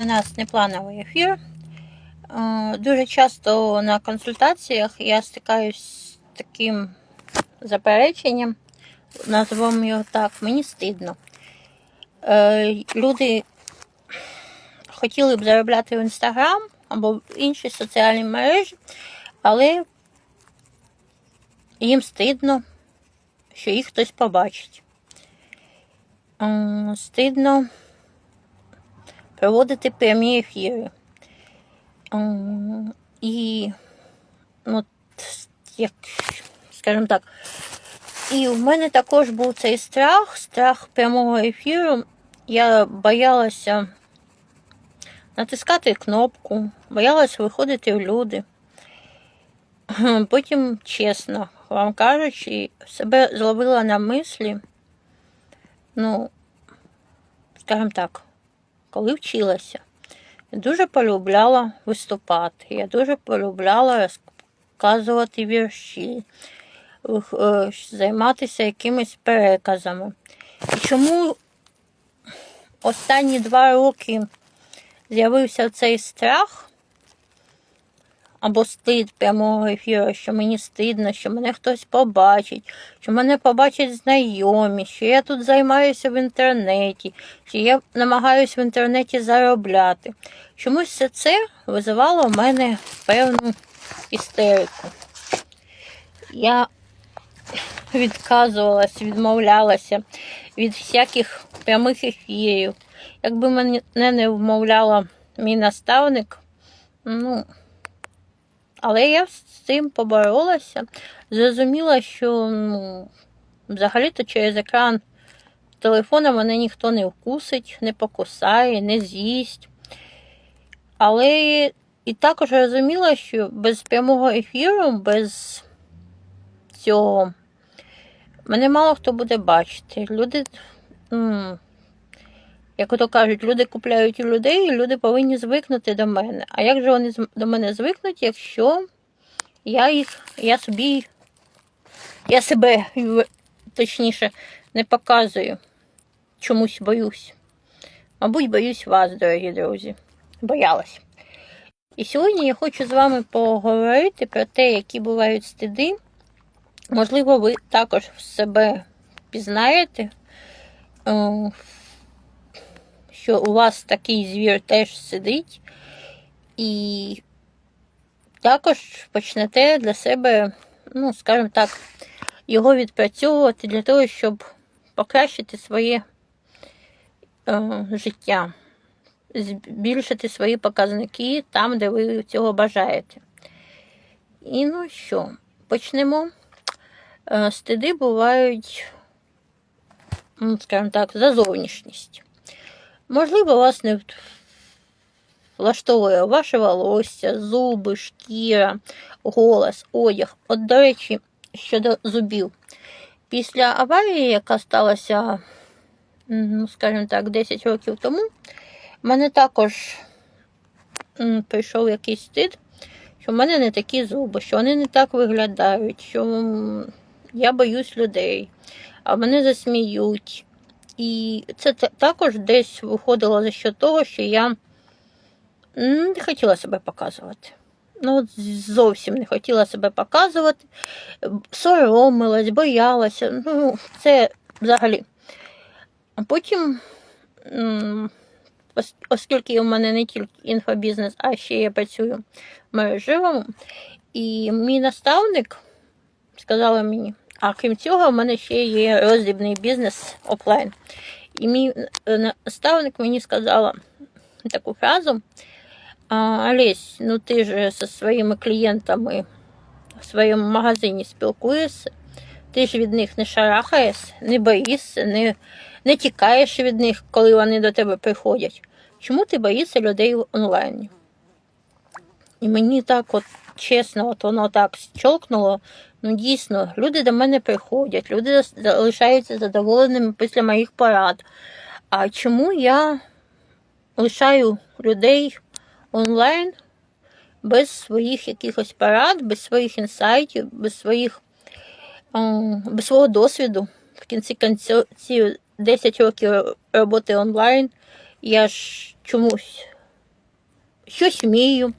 У нас неплановий ефір. Е, Дуже часто на консультаціях я стикаюсь з таким запереченням, назвемо його так, мені стидно. Е, Люди хотіли б заробляти в Інстаграм або в інші соціальні мережі, але їм стидно, що їх хтось побачить. Стидно проводити прямі ефіри. І, ну, як, скажімо так, і в мене також був цей страх, страх прямого ефіру. Я боялася натискати кнопку, боялася виходити в люди. Потім, чесно, вам кажучи, себе зловила на мислі, ну, скажімо так, коли вчилася, я дуже полюбляла виступати, я дуже полюбляла розказувати вірші, е, займатися якимись переказами. І чому останні два роки з'явився цей страх або стид прямого ефіру, що мені стидно, що мене хтось побачить, що мене побачать знайомі, що я тут займаюся в інтернеті, що я намагаюся в інтернеті заробляти. Чомусь все це визивало в мене певну істерику. Я відказувалась, відмовлялася від всяких прямих ефірів. Якби мене не вмовляла мій наставник, ну, але я з цим поборолася. Зрозуміла, що ну, взагалі-то через екран телефона мене ніхто не вкусить, не покусає, не з'їсть. Але і також розуміла, що без прямого ефіру, без цього, мене мало хто буде бачити. Люди, як ото кажуть, люди купляють людей, і люди повинні звикнути до мене. А як же вони до мене звикнуть, якщо я їх, я собі, я себе, точніше, не показую, чомусь боюсь. Мабуть, боюсь вас, дорогі друзі. Боялась. І сьогодні я хочу з вами поговорити про те, які бувають стиди. Можливо, ви також себе пізнаєте, е, що у вас такий звір теж сидить, і також почнете для себе, ну, скажімо так, його відпрацьовувати для того, щоб покращити своє е, життя, збільшити свої показники там, де ви цього бажаєте. І ну що, почнемо. Е, Стиди бувають, скажімо так, за зовнішність. Можливо, вас не влаштовує ваше волосся, зуби, шкіра, голос, одяг. От, до речі, щодо зубів. Після аварії, яка сталася, ну, скажімо так, 10 років тому, в мене також прийшов якийсь стид, що в мене не такі зуби, що вони не так виглядають, що я боюсь людей, а мене засміють. І це також десь виходило за що того, що я не хотіла себе показувати. Ну, зовсім не хотіла себе показувати, соромилась, боялася. Ну, це взагалі. А потім, оскільки у мене не тільки інфобізнес, а ще я працюю в мережевому, і мій наставник сказала мені, а крім цього, в мене ще є роздрібний бізнес офлайн. І мій е, наставник мені сказала таку фразу: «А, Олесь, ну ти ж зі своїми клієнтами в своєму магазині спілкуєшся, ти ж від них не шарахаєшся, не боїшся, не, не тікаєш від них, коли вони до тебе приходять. Чому ти боїшся людей в онлайні? І мені так от чесно, от воно так щолкнуло. Ну, дійсно, люди до мене приходять, люди залишаються задоволеними після моїх порад. А чому я лишаю людей онлайн без своїх якихось порад, без своїх інсайтів, без своїх ем, без свого досвіду? В кінці кінців ці 10 років роботи онлайн я ж чомусь щось вмію,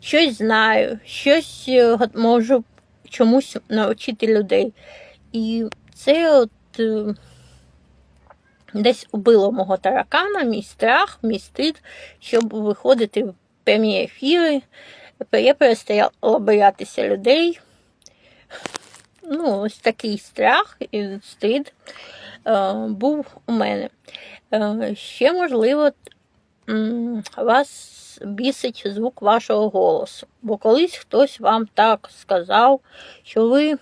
щось знаю, щось е, можу чомусь навчити людей. І це от е, десь убило мого таракана, мій страх, мій стид, щоб виходити в прямі ефіри. Я перестала боятися людей. Ну, ось такий страх і стид е, був у мене. Е, ще, можливо, вас бісить звук вашого голосу. Бо колись хтось вам так сказав, що ви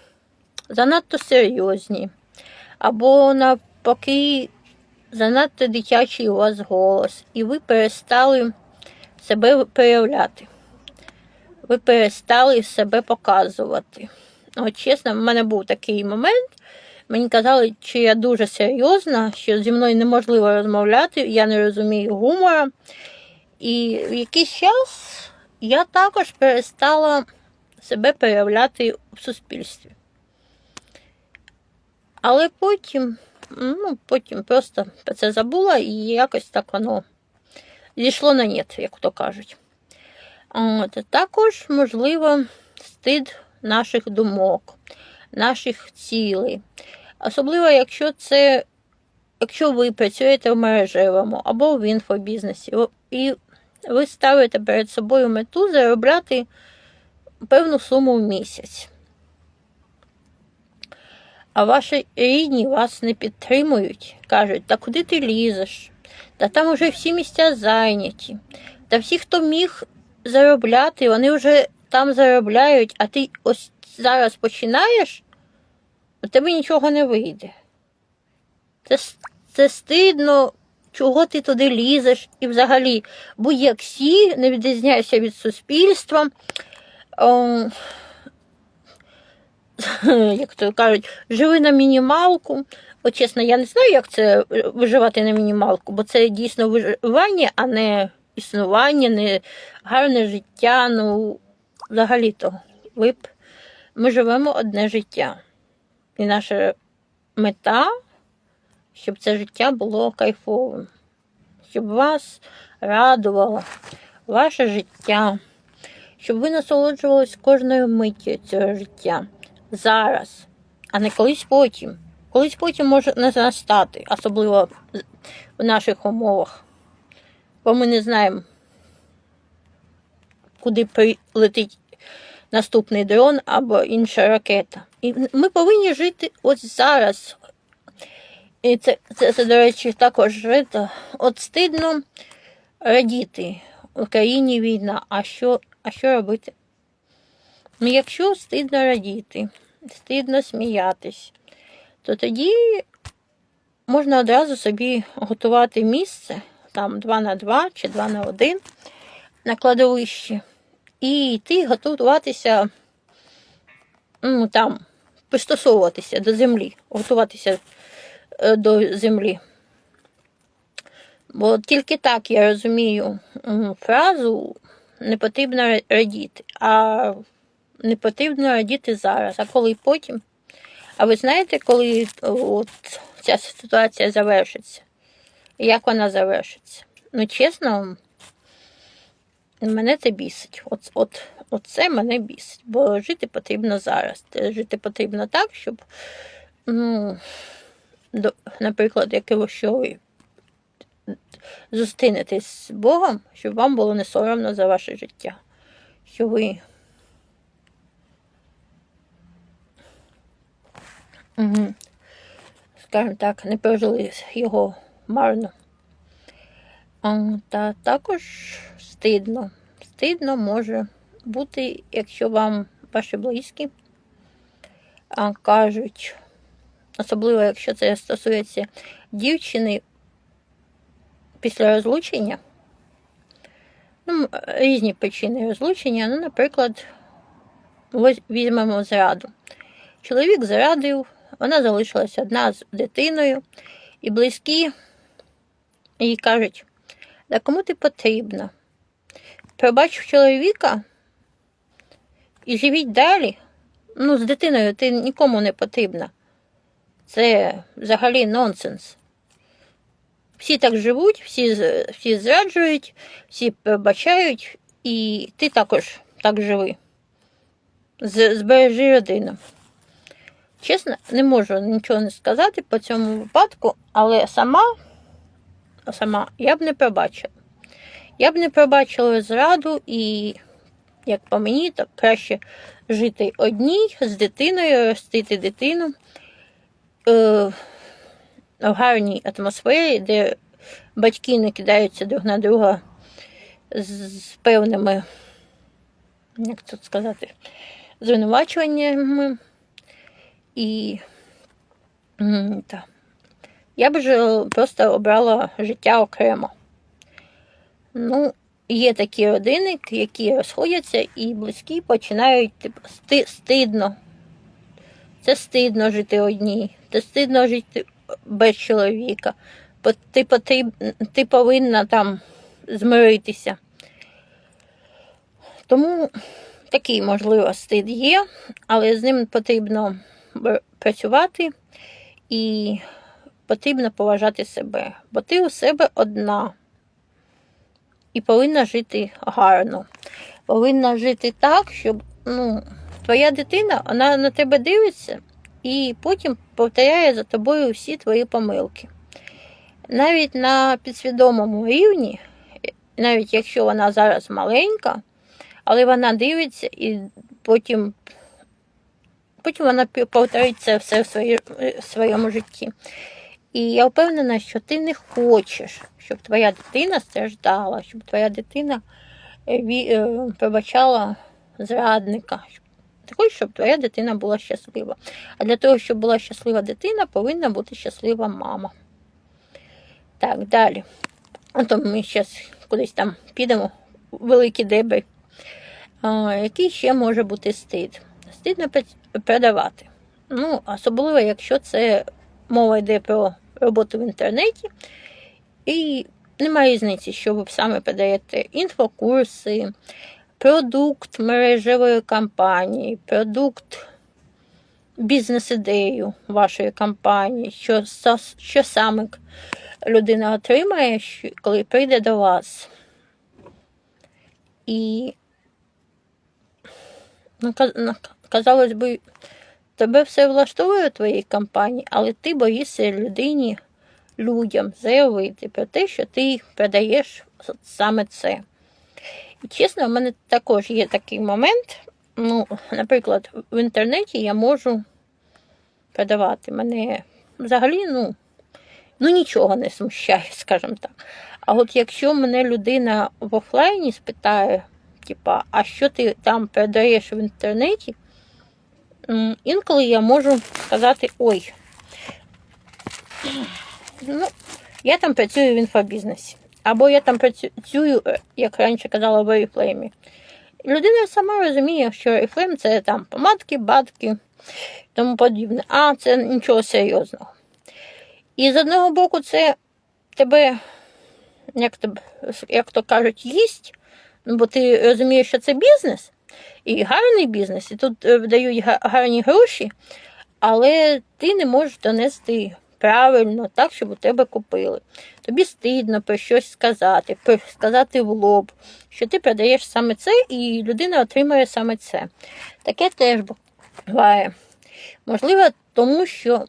занадто серйозні, або навпаки, занадто дитячий у вас голос, і ви перестали себе проявляти. Ви перестали себе показувати. От чесно, в мене був такий момент. Мені казали, що я дуже серйозна, що зі мною неможливо розмовляти, я не розумію гумора. І в якийсь час я також перестала себе проявляти в суспільстві. Але потім, ну, потім просто про це забула і якось так воно зійшло на нет, як то кажуть. От, також, можливо, стид наших думок, наших цілей. Особливо, якщо це, якщо ви працюєте в мережевому або в інфобізнесі, і ви ставите перед собою мету заробляти певну суму в місяць. А ваші рідні вас не підтримують, кажуть, та куди ти лізеш? Та там уже всі місця зайняті. Та всі, хто міг заробляти, вони вже там заробляють, а ти ось зараз починаєш, у тебе нічого не вийде. Це, це стидно, чого ти туди лізеш, і взагалі будь-як всі, не відрізняйся від суспільства. О, як то кажуть, живи на мінімалку. От чесно, я не знаю, як це виживати на мінімалку, бо це дійсно виживання, а не існування, не гарне життя. Ну, взагалі-то, ви ми живемо одне життя. І наша мета, щоб це життя було кайфовим, щоб вас радувало ваше життя, щоб ви насолоджувались кожною миттю цього життя зараз, а не колись потім. Колись потім може не настати, особливо в наших умовах. Бо ми не знаємо, куди прилетить наступний дрон або інша ракета. І ми повинні жити ось зараз. І це, це, це до речі, також жити. От стидно радіти. В країні війна, а що, а що робити? Ну, якщо стидно радіти, стидно сміятись, то тоді можна одразу собі готувати місце, там 2 на 2 чи 2 на 1 на кладовищі, і йти готуватися, ну там, пристосовуватися до землі, готуватися е, до землі. Бо тільки так я розумію фразу не потрібно радіти, а не потрібно радіти зараз, а коли потім. А ви знаєте, коли от ця ситуація завершиться? Як вона завершиться? Ну, чесно, мене це бісить. От, от, от це мене бісить. Бо жити потрібно зараз. Жити потрібно так, щоб, ну, до, наприклад, якщо ви зустрінетесь з Богом, щоб вам було не соромно за ваше життя. Що ви Угу. Скажімо так, не пережили його марно. А, Та також стидно. Стидно може бути, якщо вам ваші близькі кажуть, особливо, якщо це стосується дівчини після розлучення. Ну, різні причини розлучення. Ну, наприклад, візьмемо зраду. Чоловік зрадив, вона залишилася одна з дитиною, і близькі їй кажуть, да кому ти потрібна? Пробачив чоловіка і живіть далі. Ну, з дитиною ти нікому не потрібна. Це взагалі нонсенс. Всі так живуть, всі, всі зраджують, всі пробачають, і ти також так живи. З- Збережи родину. Чесно, не можу нічого не сказати по цьому випадку, але сама, сама я б не пробачила. Я б не пробачила зраду, і, як по мені, то краще жити одній з дитиною, ростити дитину е, в гарній атмосфері, де батьки не кидаються друг на друга з, певними, як тут сказати, звинувачуваннями. І та. я б просто обрала життя окремо. Ну, є такі родини, які розходяться і близькі починають типу, сти, стидно. Це стидно жити одній, це стидно жити без чоловіка. Ти, потріб, ти повинна там змиритися. Тому такий, можливо, стид є, але з ним потрібно працювати і потрібно поважати себе, бо ти у себе одна і повинна жити гарно. Повинна жити так, щоб ну, твоя дитина вона на тебе дивиться і потім повторяє за тобою всі твої помилки. Навіть на підсвідомому рівні, навіть якщо вона зараз маленька, але вона дивиться і потім, потім вона повторить це все в своєму житті. І я впевнена, що ти не хочеш, щоб твоя дитина страждала, щоб твоя дитина е, е, пробачала зрадника. Ти хочеш, щоб твоя дитина була щаслива. А для того, щоб була щаслива дитина, повинна бути щаслива мама. Так, далі. А то ми зараз кудись там підемо великі дебри. А, який ще може бути стид? Стидно продавати. Ну, особливо, якщо це мова йде про роботу в інтернеті. І немає різниці, що ви саме продаєте інфокурси, продукт мережевої компанії, продукт бізнес-ідею вашої компанії, що, що саме людина отримає, коли прийде до вас. І каз- казалось би, тебе все влаштовує в твоїй компанії, але ти боїшся людині, людям заявити про те, що ти продаєш саме це. І чесно, в мене також є такий момент. Ну, наприклад, в інтернеті я можу продавати. Мене взагалі, ну, ну нічого не смущає, скажімо так. А от якщо мене людина в офлайні спитає, типа, а що ти там продаєш в інтернеті, інколи я можу сказати, ой, ну, я там працюю в інфобізнесі. Або я там працюю, е, як раніше казала, в Oriflame. Людина сама розуміє, що Oriflame – це там помадки, батки і тому подібне. А це нічого серйозного. І з одного боку, це тебе, як, тебе, як то кажуть, їсть, бо ти розумієш, що це бізнес, і гарний бізнес, і тут е, дають гарні гроші, але ти не можеш донести правильно, так, щоб у тебе купили. Тобі стидно про щось сказати, про сказати в лоб, що ти продаєш саме це, і людина отримує саме це. Таке теж буває. Можливо, тому що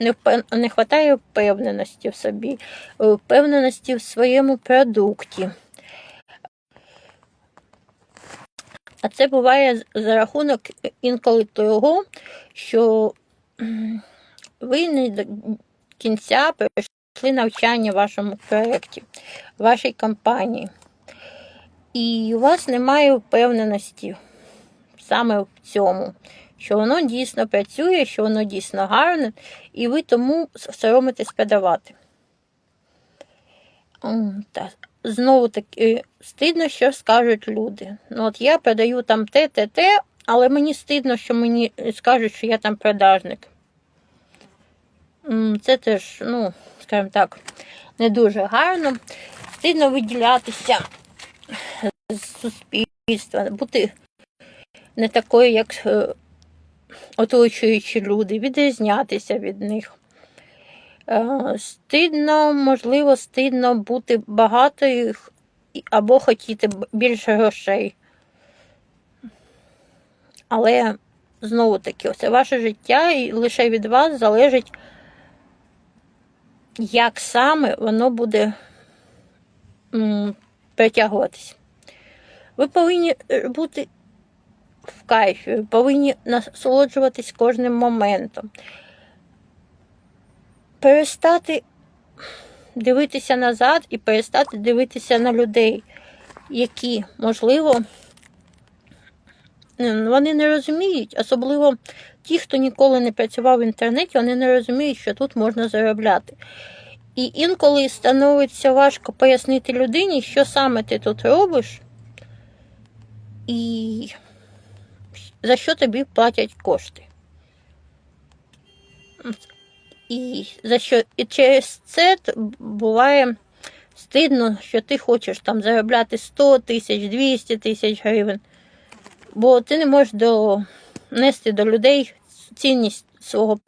не, не вистачає впевненості в собі, впевненості в своєму продукті. А це буває за рахунок інколи того, що ви не до кінця пройшли навчання в вашому проєкті, вашій компанії. І у вас немає впевненості саме в цьому, що воно дійсно працює, що воно дійсно гарне, і ви тому соромитесь подавати. Знову таки, стидно, що скажуть люди. Ну, от я продаю там те, те, те, але мені стидно, що мені скажуть, що я там продажник. Це теж, ну, скажімо так, не дуже гарно. Стидно виділятися з суспільства, бути не такою, як е, оточуючі люди, відрізнятися від них. Е, Стидно, можливо, стидно бути багатою або хотіти більше грошей. Але знову таки, це ваше життя, і лише від вас залежить, як саме воно буде притягуватись. Ви повинні е, бути в кайфі, ви повинні насолоджуватись кожним моментом. Перестати дивитися назад і перестати дивитися на людей, які, можливо, вони не розуміють, особливо ті, хто ніколи не працював в інтернеті, вони не розуміють, що тут можна заробляти. І інколи становиться важко пояснити людині, що саме ти тут робиш, і за що тобі платять кошти. І за що і через це буває стидно, що ти хочеш там заробляти 100 тисяч, 200 тисяч гривень, бо ти не можеш донести до людей цінність свого